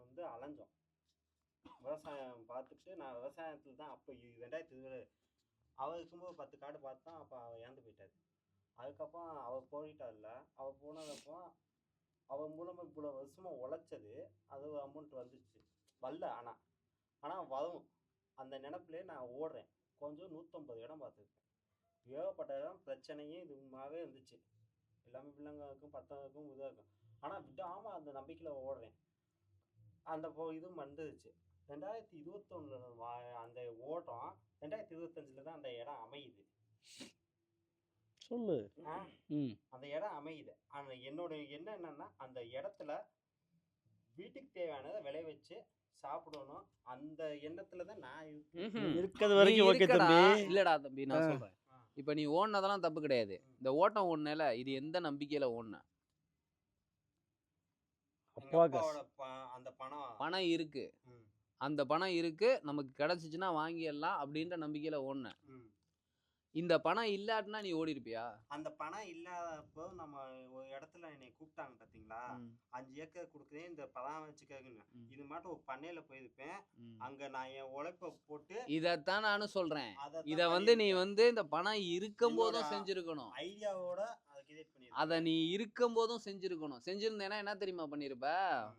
வந்து அலைஞ்சோம். விவசாயம் பார்த்துட்டு நான் விவசாயத்தில் தான் அப்போ ரெண்டாயிரத்தி இருபது அவர் இருக்கும்போது பத்து காடு பார்த்தோம் அப்போ அவர் இறந்து போயிட்டார். அதுக்கப்புறம் அவர் போயிட்டாள்ல. அவர் போனதுக்கப்புறம் அவர் மூலமாக இவ்வளோ வருஷமாக உழைச்சது அது அமௌண்ட் வந்துச்சு. வரல ஆனால் ஆனால் வரும். அந்த நினப்புலேயே நான் ஓடுறேன். கொஞ்சம் நூற்றம்பது இடம் பார்த்துருக்கேன். ஏகப்பட்ட இடம் பிரச்சனையும் இதுமாகவே இருந்துச்சு. எல்லாமே பிள்ளைங்களுக்கும் பத்தவங்களுக்கும் இதாக இருக்கும் ஆனால் விடாமல் அந்த நம்பிக்கையில் ஓடுறேன். அந்த போ இதுவும் வந்துருச்சு. ரெண்டாயிரத்தி இருபத்தொன்னு அந்த ஓட்டம் ரெண்டாயிரத்தி இருபத்தஞ்சில் தான் அந்த இடம் அமையுது. சொல்லு. ஆ, ம். அந்த இடம் அமையுது. அந்த என்னோட என்ன என்னன்னா அந்த இடத்துல வீட்டுக்கு தேவையானதை விளைவிச்சு சாப்பிடணும். அந்த எண்ணத்துல தான் நான் இருக்கிறது வரைக்கும் ஓகே தம்பி. இல்லடா தம்பி நான். சொல்றேன். இப்போ நீ ஓடினதெல்லாம் தப்பு கிடையாது. இந்த ஓட்டம் ஓடுனல இது எந்த நம்பிக்கையில ஓடுன? அந்த பணம். பணம் இருக்கு. அந்த பணம் இருக்கு. நமக்கு கிடைச்சிச்சுன்னா வாங்கிடலாம் அப்படின்ற நம்பிக்கையில ஓடின. ம். இந்த பணம் இல்லாட்டினா நீ ஓடி இருப்பியா அந்த பணம் இல்லாதப்போ நம்ம ஒரு இடத்துல என்னை கூப்பிட்டாங்க பாத்தீங்களா? அஞ்சு ஏக்கர் கொடுக்குறேன் இந்த பராமரிச்சுக்கங்க ம். இது மட்டும் ஒரு பண்ணையில போயிருப்பேன். அங்க நான் என் உழைப்ப போட்டு இதத்தான் நானும் சொல்றேன். இத வந்து நீ வந்து இந்த பணம் இருக்கும் போதும் செஞ்சிருக்கணும். ஐடியாவோட அதை நீ இருக்கும் போதும் செஞ்சிருக்கணும். செஞ்சிருந்தேன்னா என்ன தெரியுமா பண்ணிருப்ப?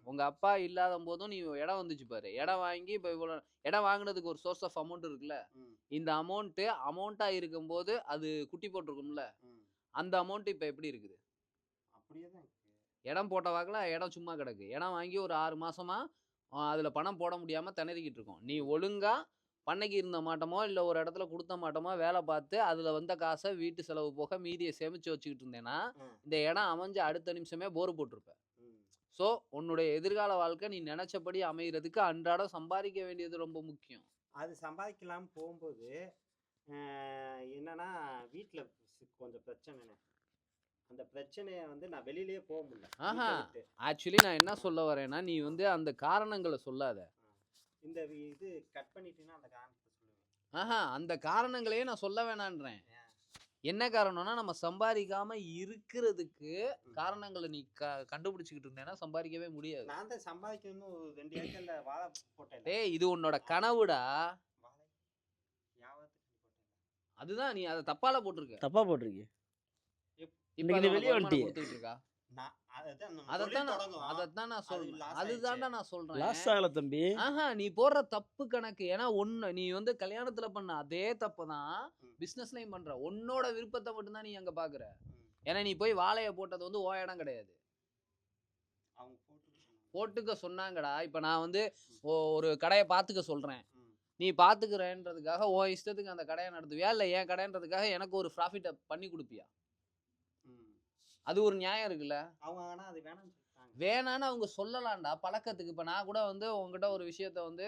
உங்க அப்பா இல்லாத போதும் நீ இடம் வந்துச்சு பாரு. இடம் வாங்கி இப்ப இவ்வளவு இடம் வாங்குனதுக்கு ஒரு சோர்ஸ் ஆஃப் அமௌண்ட் இருக்குல்ல? இந்த அமௌண்ட் அமௌண்ட்டா இருக்கும்போது அது குட்டி போட்டிருக்கும்ல. அந்த அமௌண்ட் இப்ப எப்படி இருக்குது? இடம் போட்ட வாக்குல இடம் சும்மா கிடக்கு. இடம் வாங்கி ஒரு ஆறு மாசமா அதுல பணம் போட முடியாம திணறிக்கிட்டு இருக்கோம். நீ ஒழுங்கா பண்ணைக்கு இருந்த மாட்டோமோ இல்ல ஒரு இடத்துல கொடுத்த மாட்டோமோ வேலை பார்த்து அதுல வந்த காசை வீட்டு செலவு போக மீதியை சேமிச்சு வச்சுக்கிட்டு இருந்தேன்னா. இந்த இடம் அமைஞ்ச அடுத்த நிமிஷமே போர் போட்டிருப்ப. ம். ஸோ உன்னுடைய எதிர்கால வாழ்க்கை நீ நினைச்சபடி அமைகிறதுக்கு அன்றாடம் சம்பாதிக்க வேண்டியது ரொம்ப முக்கியம். அது சம்பாதிக்கலாம் போகும்போது என்னன்னா வீட்டில் கொஞ்சம் பிரச்சனைண்ணே அந்த பிரச்சனையை வந்து நான் வெளியிலேயே போக முடியல. ஆஹா. ஆக்சுவலி நான் என்ன சொல்ல வரேன்னா நீ வந்து அந்த காரணங்களை சொல்லாத. இந்த வி- இது கட் பண்ணிட்டீங்கன்னா அந்த காரணத்தை சொல்லுவேன் ஆஹா அந்த காரணங்களையே நான் சொல்ல வேணான்றேன். என்ன காரணம்னா நம்ம சம்பாதிக்காம இருக்கிறதுக்கு காரணங்களை நீ க கண்டுபிடிச்சிக்கிட்டு இருந்தேன்னா சம்பாதிக்கவே முடியாது. நான் தான் சம்பாதிக்கணும்னு ஒரு ரெண்டு ஏக்கர்ல வாழை போட்டேன் டேய் இது உன்னோட கனவுடா. அதுதான் நீ அதை தப்பால போட்டிருக்க. தப்பா போட்டிருக்கீங்க இப்ப இன்னைக்கு வெளிய வந்துட்டியே. இருக்கா? அதைத்தான் நான் சொல்றேன் அதுதான்டா. நான் சொல்றேன் லாஸ் ஆகல தம்பி ஆஹா நீ போடுற தப்பு கணக்கு ஏன்னா ஒண்ணு நீ வந்து கல்யாணத்துல பண்ண அதே தப்பு தான். பிசினஸ்லயும் பண்ற உன்னோட விருப்பத்தை மட்டும்தான் நீ அங்க பாக்குற. ஏன்னா நீ போய் வாழைய போட்டது வந்து ஓ இடம் கிடையாது. போட்டுக்க சொன்னாங்கடா இப்ப நான் வந்து ஒரு கடையை பாத்துக்க சொல்றேன். நீ பாத்துக்கிறேன்றதுக்காக உன் இஷ்டத்துக்கு அந்த கடையை நடத்துவியா இல்ல என் கடைன்றதுக்காக எனக்கு ஒரு ப்ராஃபிட்டை பண்ணி கொடுப்பியா. அது ஒரு நியாயம் இருக்குல்ல? அவங்க அது வேணான்னு அவங்க சொல்லலாம்டா. பழக்கத்துக்கு இப்போ நான் கூட வந்து உங்ககிட்ட ஒரு விஷயத்த வந்து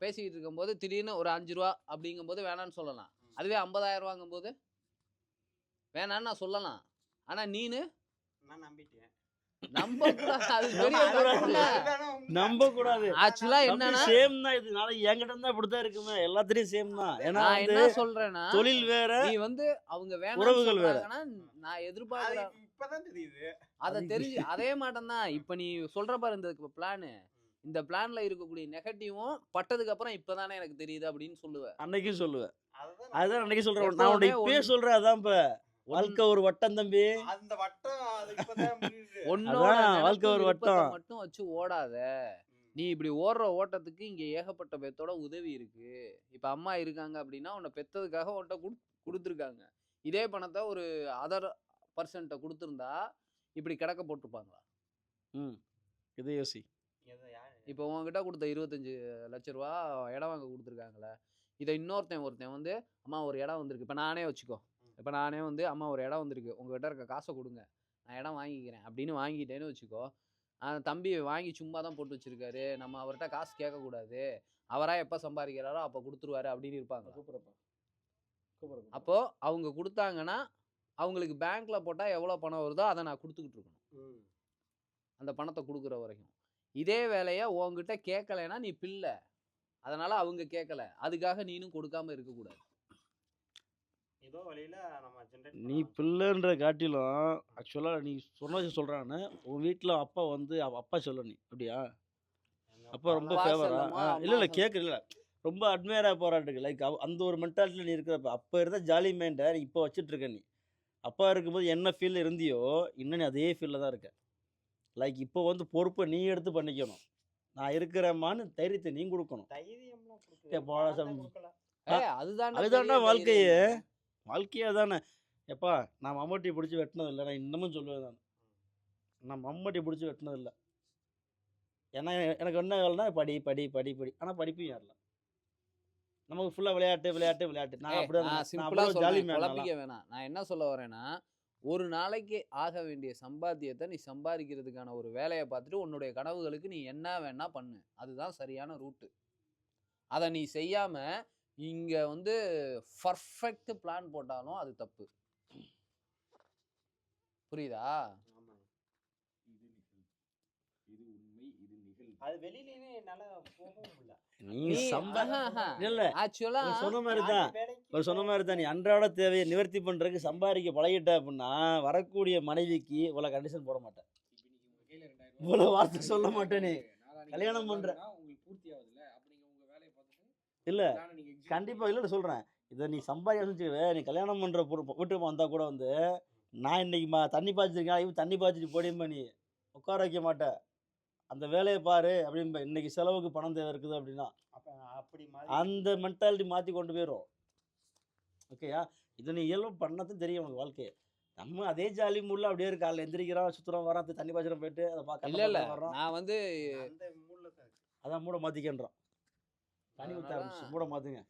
பேசிக்கிட்டு இருக்கும்போது திடீர்னு ஒரு அஞ்சு ரூபா அப்படிங்கும்போது வேணான்னு சொல்லலாம். அதுவே ஐம்பதாயிரம் ரூபாங்கும்போது? வேணான்னு நான் சொல்லலாம். ஆனால் நீனு? நான் நம்பிட்டேன். நம்ப நம்ப கூடாது. ஆக்சுவலா என்னன்னா சேம் தான் இது. நாளைக்கு என்கிட்ட இருந்தா இப்படித்தான் இருக்குமே. எல்லாத்துலயும் சேம் தான். ஏன்னா என்ன சொல்றேன்னா தொழில் வேற நீ வந்து அவங்க வேணாம் உறவுகள் வேற. நான் அது எதிர்பார்க்கறேன் இப்பதான் தெரியுது. அத தெரிஞ்சு அதே மாட்டம் தான் இப்ப நீ சொல்ற பாரு இந்த பிளானு இந்த பிளான்ல இருக்கக்கூடிய நெகட்டிவும் பட்டதுக்கு அப்புறம் இப்பதானே எனக்கு தெரியுது அப்படின்னு சொல்லுவேன் அன்னைக்கும் சொல்லுவேன் அதுதான் அன்னைக்கு சொல்றேன் நான் உன்னை இப்பயே சொல்றேன் அதான் இப்ப வாழ்க்கை ஒரு வட்டம் தம்பி. அந்த வட்டம் நினைப்பு வாழ்க்கை ஒரு வட்டம். மட்டும் வச்சு ஓடாத. நீ இப்படி ஓடுற ஓட்டத்துக்கு இங்க ஏகப்பட்ட பேத்தோட உதவி இருக்கு. இப்ப அம்மா இருக்காங்க அப்படின்னா உன்னை பெத்ததுக்காக உன்கிட்ட குடு கொடுத்துருக்காங்க. இதே பணத்தை ஒரு அதர் பர்சன்ட்ட கொடுத்துருந்தா இப்படி கிடக்க போட்டிருப்பாங்களா? ம். இது யோசி? இப்போ உங்ககிட்ட கொடுத்த இருபத்தஞ்சு லட்ச ரூபா இடம் வாங்க கொடுத்துருக்காங்களே இதை இன்னொருத்தன் ஒருத்தன் வந்து அம்மா ஒரு இடம் வந்திருக்கு. இப்போ நானே வச்சுக்கோ. இப்போ நானே வந்து அம்மா ஒரு இடம் வந்திருக்கு. உங்ககிட்ட இருக்க காசை கொடுங்க. நான் இடம் வாங்கிக்கிறேன். அப்படின்னு வாங்கிட்டேன்னு வச்சுக்கோ தம்பி வாங்கி சும்மா தான் போட்டு வச்சிருக்காரு. நம்ம அவர்கிட்ட காசு கேட்கக்கூடாது. அவராக எப்போ சம்பாதிக்கிறாரோ அப்போ கொடுத்துருவாரு அப்படின்னு இருப்பாங்க அப்போ அவங்க கொடுத்தாங்கன்னா அவங்களுக்கு பேங்க்ல போட்டால் எவ்வளோ பணம் வருதோ அதை நான் கொடுத்துக்கிட்டு இருக்கணும். அந்த பணத்தை கொடுக்குற வரைக்கும். இதே வேலையை உன்கிட்ட கேட்கலைன்னா நீ பிள்ளை அதனால அவங்க கேட்கல. அதுக்காக நீனும் கொடுக்காம இருக்கக்கூடாது. ஏதோ வழியில நம்ம ஜென்ரேட் நீ பிள்ளைன்ற காட்டிலும் ஆக்சுவலா நீ சொன்னது சொல்றான்னு உன் வீட்டுல அப்பா வந்து அவ அப்பா சொல்ல நீ. அப்படியா? அப்பா ரொம்ப ஃபேவரா இல்ல இல்ல இல்ல ரொம்ப அட்மையரா போராட்டுக்கு. லைக் அந்த ஒரு மென்டாலிட்டியில் நீ இருக்கிறப்ப அப்போ இருந்த ஜாலி மைண்டை நீ இப்போ வச்சுட்டு இருக்க நீ. அப்பா இருக்கும்போது என்ன ஃபீல் இருந்தியோ இன்னும் நீ அதே ஃபீல்ல தான் இருக்க. லைக் இப்போ வந்து பொறுப்பை நீ எடுத்து பண்ணிக்கணும். நான் இருக்கிறேம்மான்னு தைரியத்தை நீ கொடுக்கணும். தைரியம்லாம் கொடுக்குது. ஏ, போடா நான் தான் சாமி. கொடுக்கல. ஏய், அதுதான்டா வாழ்க்கையே. தைரியம். வாழ்க்கையே தானே எப்பா நான் மம்மட்டி பிடிச்சி வெட்டினது இல்லை நான் இன்னமும் சொல்லுவேன் நான். நான் மம்மட்டி பிடிச்சி வெட்டினது இல்லை. ஏன்னா எனக்கு என்ன வேலைனா படி படி படி படி. ஆனால் படிப்பும் ஏறல. நமக்கு ஃபுல்லாக விளையாட்டு விளையாட்டு விளையாட்டு. நான் அப்படியே ஜாலி குழப்பிக்க வேணாம். நான் என்ன சொல்ல வரேன்னா ஒரு நாளைக்கு ஆக வேண்டிய சம்பாத்தியத்தை நீ சம்பாதிக்கிறதுக்கான ஒரு வேலையை பார்த்துட்டு உன்னுடைய கனவுகளுக்கு நீ என்ன வேணா பண்ணு. அதுதான் சரியான ரூட்டு. அதை நீ செய்யாம இங்க வந்து பர்ஃபெக்ட் பிளான் போட்டாலும் அது தப்பு. புரியுதா? ஆமா. அது வெளியிலயே என்னால போகவும் முடியல. நீ நீ சம்பா ஆஹா, ஆஹா. இல்ல ஆக்சுவலா நீ சொன்ன மாதிரி தான் நான் வேலைக்கு ஒரு சொன்ன மாதிரி தான் நீ அன்றாட தேவையை நிவர்த்தி பண்றதுக்கு சம்பாதிக்க பழகிட்ட அப்படின்னா வரக்கூடிய மனைவிக்கு இவ்வளவு கண்டிஷன் போட மாட்டேன். இவ்வளவு வார்த்தை சொல்ல மாட்டேன் நீ. கல்யாணம் பண்ற இல்ல கண்டிப்பா இல்ல. இல்ல சொல்றேன். இதை நீ சம்பாதிக்க நீ கல்யாணம் பண்ற பொறுப்பு வீட்டுக்கு வந்தா கூட வந்து நான் இன்னைக்கு மா தண்ணி பாய்ச்சிருக்கேன் இவன் தண்ணி பாய்ச்சிட்டு போடியும்பா நீ. உட்கார வைக்க மாட்டேன் அந்த வேலையை பாரு அப்படின்ப இன்னைக்கு செலவுக்கு பணம் தேவை இருக்குது அப்படின்னா. அப்ப அப்படி அந்த மென்டாலிட்டி மாற்றி கொண்டு போயிடும் ஓகேயா இதை நீ இயல்பு பண்ணதும் தெரியும் உனக்கு வாழ்க்கையை. நம்ம அதே ஜாலி மூடில் அப்படியே இருக்கு. காலைல எந்திரிக்கிறோம் சுற்றுறோம் வரோம் தண்ணி பாய்ச்சிரம் போயிட்டு அதை பார்க்க இல்ல நான் வந்து. அதான் மூட மாற்றிக்கின்றோம் தண்ணி ஊற்ற ஆரம்பிச்சு. மூட மாற்றுங்க